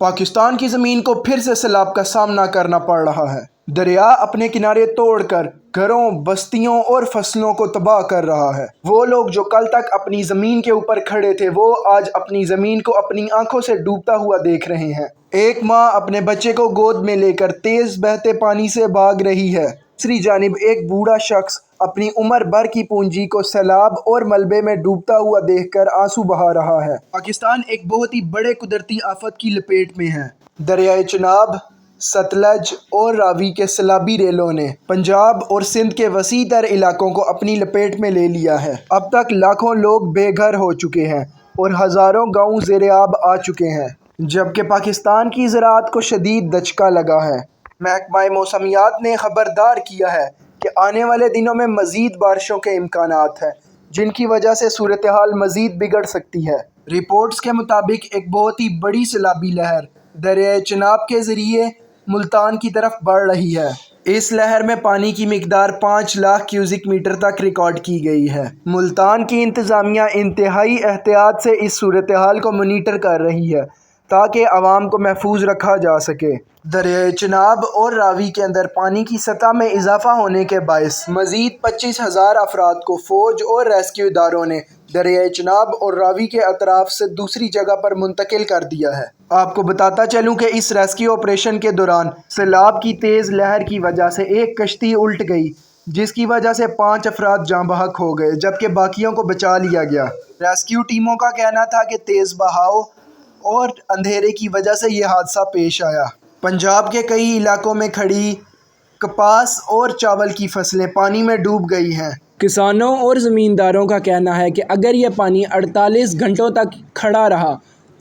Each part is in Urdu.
پاکستان کی زمین کو پھر سے سیلاب کا سامنا کرنا پڑ رہا ہے۔ دریا اپنے کنارے توڑ کر گھروں، بستیوں اور فصلوں کو تباہ کر رہا ہے۔ وہ لوگ جو کل تک اپنی زمین کے اوپر کھڑے تھے، وہ آج اپنی زمین کو اپنی آنکھوں سے ڈوبتا ہوا دیکھ رہے ہیں۔ ایک ماں اپنے بچے کو گود میں لے کر تیز بہتے پانی سے بھاگ رہی ہے۔ دوسری جانب ایک بوڑھا شخص اپنی عمر بھر کی پونجی کو سیلاب اور ملبے میں ڈوبتا ہوا دیکھ کر آنسو بہا رہا ہے۔ پاکستان ایک بہت ہی بڑے قدرتی آفت کی لپیٹ میں ہے۔ دریائے چناب، ستلج اور راوی کے سیلابی ریلوں نے پنجاب اور سندھ کے وسیع تر علاقوں کو اپنی لپیٹ میں لے لیا ہے۔ اب تک لاکھوں لوگ بے گھر ہو چکے ہیں اور ہزاروں گاؤں زیر آب آ چکے ہیں۔ جبکہ پاکستان کی زراعت کو شدید دھچکا لگا ہے۔ محکمہ موسمیات نے خبردار کیا ہے کہ آنے والے دنوں میں مزید بارشوں کے امکانات ہیں، جن کی وجہ سے صورتحال مزید بگڑ سکتی ہے۔ رپورٹس کے مطابق، ایک بہت ہی بڑی سیلابی لہر دریائے چناب کے ذریعے ملتان کی طرف بڑھ رہی ہے۔ اس لہر میں پانی کی مقدار پانچ لاکھ کیوزک میٹر تک ریکارڈ کی گئی ہے۔ ملتان کی انتظامیہ انتہائی احتیاط سے اس صورتحال کو مانیٹر کر رہی ہے۔ تاکہ عوام کو محفوظ رکھا جا سکے۔ دریائے چناب اور راوی کے اندر پانی کی سطح میں اضافہ ہونے کے باعث مزید پچیس ہزار افراد کو فوج اور ریسکیو اداروں نے دریائے چناب اور راوی کے اطراف سے دوسری جگہ پر منتقل کر دیا ہے۔ آپ کو بتاتا چلوں کہ اس ریسکیو آپریشن کے دوران سیلاب کی تیز لہر کی وجہ سے ایک کشتی الٹ گئی، جس کی وجہ سے پانچ افراد جاں بحق ہو گئے، جبکہ باقیوں کو بچا لیا گیا۔ ریسکیو ٹیموں کا کہنا تھا کہ تیز بہاؤ اور اندھیرے کی وجہ سے یہ حادثہ پیش آیا۔ پنجاب کے کئی علاقوں میں کھڑی کپاس اور چاول کی فصلیں پانی میں ڈوب گئی ہیں۔ کسانوں اور زمینداروں کا کہنا ہے کہ اگر یہ پانی اڑتالیس گھنٹوں تک کھڑا رہا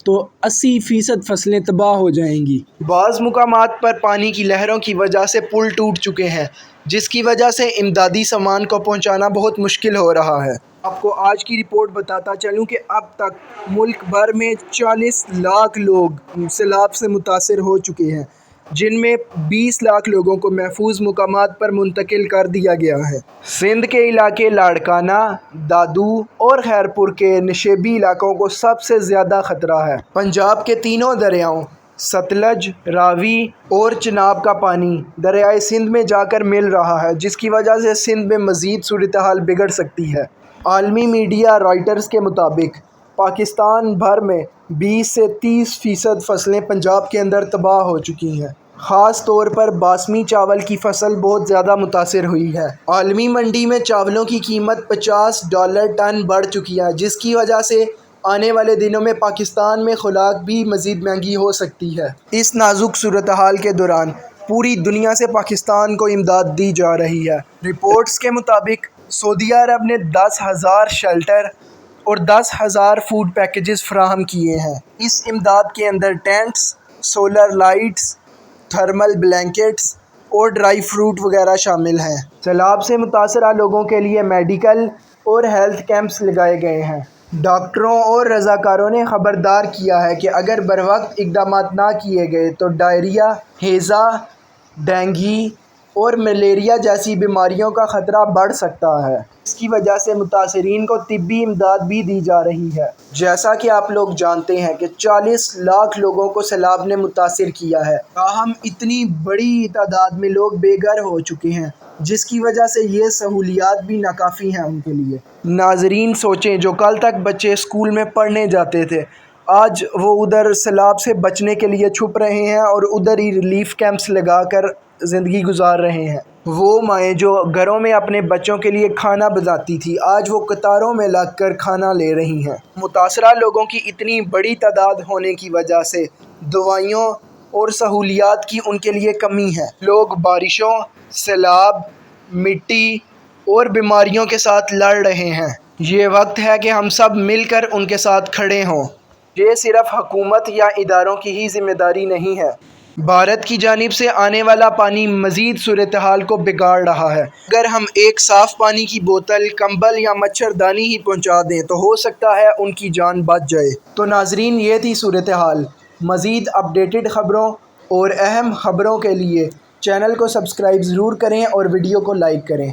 تو اسی فیصد فصلیں تباہ ہو جائیں گی۔ بعض مقامات پر پانی کی لہروں کی وجہ سے پل ٹوٹ چکے ہیں۔ جس کی وجہ سے امدادی سامان کو پہنچانا بہت مشکل ہو رہا ہے۔ آپ کو آج کی رپورٹ بتاتا چلوں کہ اب تک ملک بھر میں چالیس لاکھ لوگ سیلاب سے متاثر ہو چکے ہیں، جن میں بیس لاکھ لوگوں کو محفوظ مقامات پر منتقل کر دیا گیا ہے۔ سندھ کے علاقے لاڑکانہ، دادو اور خیرپور کے نشیبی علاقوں کو سب سے زیادہ خطرہ ہے۔ پنجاب کے تینوں دریاؤں ستلج، راوی اور چناب کا پانی دریائے سندھ میں جا کر مل رہا ہے، جس کی وجہ سے سندھ میں مزید صورتحال بگڑ سکتی ہے۔ عالمی میڈیا رائٹرز کے مطابق، پاکستان بھر میں بیس سے تیس فیصد فصلیں پنجاب کے اندر تباہ ہو چکی ہیں۔ خاص طور پر باسمی چاول کی فصل بہت زیادہ متاثر ہوئی ہے۔ عالمی منڈی میں چاولوں کی قیمت پچاس ڈالر ٹن بڑھ چکی ہے، جس کی وجہ سے آنے والے دنوں میں پاکستان میں خوراک بھی مزید مہنگی ہو سکتی ہے۔ اس نازک صورتحال کے دوران پوری دنیا سے پاکستان کو امداد دی جا رہی ہے۔ رپورٹس کے مطابق، سعودی عرب نے دس ہزار شیلٹر اور دس ہزار فوڈ پیکیجز فراہم کیے ہیں۔ اس امداد کے اندر tents, solar lights, thermal blankets اور ڈرائی فروٹ وغیرہ شامل ہیں۔ سیلاب سے متاثرہ لوگوں کے لیے میڈیکل اور ہیلتھ کیمپس لگائے گئے ہیں۔ ڈاکٹروں اور رضاکاروں نے خبردار کیا ہے کہ اگر بروقت اقدامات نہ کیے گئے تو ڈائریا، ہیضہ، ڈینگی اور ملیریا جیسی بیماریوں کا خطرہ بڑھ سکتا ہے۔ اس کی وجہ سے متاثرین کو طبی امداد بھی دی جا رہی ہے۔ جیسا کہ آپ لوگ جانتے ہیں کہ چالیس لاکھ لوگوں کو سیلاب نے متاثر کیا ہے۔ تاہم، اتنی بڑی تعداد میں لوگ بے گھر ہو چکے ہیں۔ جس کی وجہ سے یہ سہولیات بھی ناکافی ہیں ان کے لیے۔ ناظرین سوچیں، جو کل تک بچے اسکول میں پڑھنے جاتے تھے، آج وہ ادھر سیلاب سے بچنے کے لیے چھپ رہے ہیں اور ادھر ہی ریلیف کیمپس لگا کر زندگی گزار رہے ہیں۔ وہ مائیں جو گھروں میں اپنے بچوں کے لیے کھانا بناتی تھی، آج وہ قطاروں میں لگ کر کھانا لے رہی ہیں۔ متاثرہ لوگوں کی اتنی بڑی تعداد ہونے کی وجہ سے دوائیوں اور سہولیات کی ان کے لیے کمی ہے۔ لوگ بارشوں، سیلاب، مٹی اور بیماریوں کے ساتھ لڑ رہے ہیں۔ یہ وقت ہے کہ ہم سب مل کر ان کے ساتھ کھڑے ہوں۔ یہ صرف حکومت یا اداروں کی ہی ذمہ داری نہیں ہے۔ بھارت کی جانب سے آنے والا پانی مزید صورتحال کو بگاڑ رہا ہے۔ اگر ہم ایک صاف پانی کی بوتل، کمبل یا مچھردانی ہی پہنچا دیں تو ہو سکتا ہے ان کی جان بچ جائے۔ تو ناظرین، یہ تھی صورتحال۔ مزید اپڈیٹڈ خبروں اور اہم خبروں کے لیے چینل کو سبسکرائب ضرور کریں اور ویڈیو کو لائک کریں۔